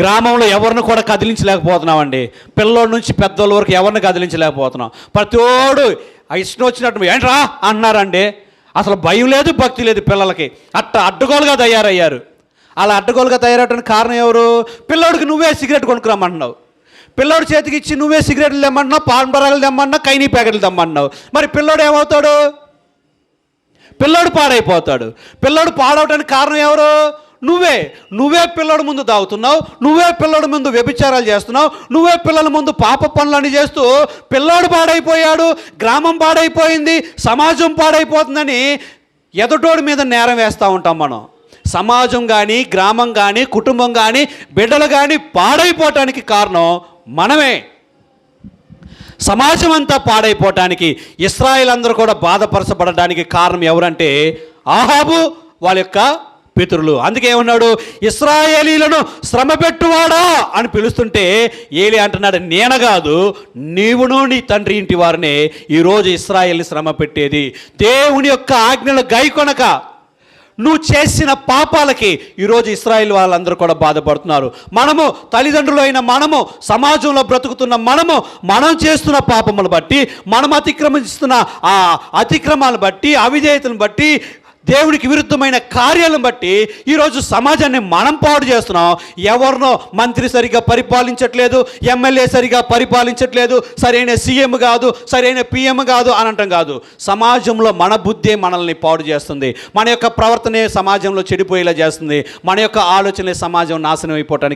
గ్రామంలో ఎవరిని కూడా కదిలించలేకపోతున్నామండి. పిల్లల నుంచి పెద్దోళ్ళ వరకు ఎవరిని కదిలించలేకపోతున్నాం. ప్రతిోడు ఆ ఇష్టం వచ్చినట్టు ఏంట్రా? అన్నారండి అసలు భయం లేదు భక్తి లేదు పిల్లలకి. అట్ట అడ్డగోలుగా తయారయ్యారు. అలా అడ్డగోలుగా తయారవడానికి కారణం ఎవరు? పిల్లోడికి నువ్వే సిగరెట్ కొనుక్కురమ్మంటున్నావు. పిల్లోడి చేతికి ఇచ్చి నువ్వే సిగరెట్లు తెమ్మంటున్నావు పాన్ పరాలు తెమ్మన్నావు కైనీ ప్యాకెట్లు తెమ్మన్నావు మరి పిల్లోడు ఏమవుతాడు? పిల్లోడు పాడైపోతాడు. పిల్లోడు పాడవడానికి కారణం ఎవరు? నువ్వే నువ్వే పిల్లడి ముందు దాగుతున్నావు నువ్వే పిల్లడి ముందు వ్యభిచారాలు చేస్తున్నావు నువ్వే పిల్లల ముందు పాప పనులన్నీ చేస్తూ పిల్లోడు పాడైపోయాడు గ్రామం పాడైపోయింది సమాజం పాడైపోతుందని ఎదటోడి మీద నేరం వేస్తూ ఉంటాం మనం. సమాజం కానీ గ్రామం కానీ కుటుంబం కానీ బిడ్డలు కానీ పాడైపోవటానికి కారణం మనమే. సమాజం అంతా పాడైపోవటానికి ఇస్రాయిల్ అందరూ కూడా బాధపరచబడడానికి కారణం ఎవరంటే ఆహాబు వాళ్ళ యొక్క పితరులు. అందుకే ఏమన్నాడు? ఇస్రాయేలీలను శ్రమ పెట్టువాడా అని పిలుస్తుంటే ఏలి అంటున్నాడు నేను కాదు నీవును నీ తండ్రి ఇంటి వారినే ఈరోజు ఇస్రాయేల్ని శ్రమ పెట్టేది. దేవుని యొక్క ఆజ్ఞలు గైకొనక నువ్వు చేసిన పాపాలకి ఈరోజు ఇస్రాయిల్ వాళ్ళందరూ కూడా బాధపడుతున్నారు. మనము తల్లిదండ్రులు అయిన మనము సమాజంలో బ్రతుకుతున్న మనము మనం చేస్తున్న పాపములు బట్టి మనం అతిక్రమిస్తున్న ఆ అతిక్రమాలను బట్టి అవిధేయతను బట్టి దేవుడికి విరుద్ధమైన కార్యాలను బట్టి ఈరోజు సమాజాన్ని మనం పాడు చేస్తున్నాం. ఎవరినో మంత్రి సరిగా పరిపాలించట్లేదు ఎమ్మెల్యే సరిగా పరిపాలించట్లేదు సరైన సీఎం కాదు సరైన పిఎం కాదు అని అంటాం కాదు. సమాజంలో మన బుద్ధి మనల్ని పాడు చేస్తుంది. మన యొక్క ప్రవర్తనే సమాజంలో చెడిపోయేలా చేస్తుంది. మన యొక్క ఆలోచనే సమాజం నాశనం అయిపోవటానికి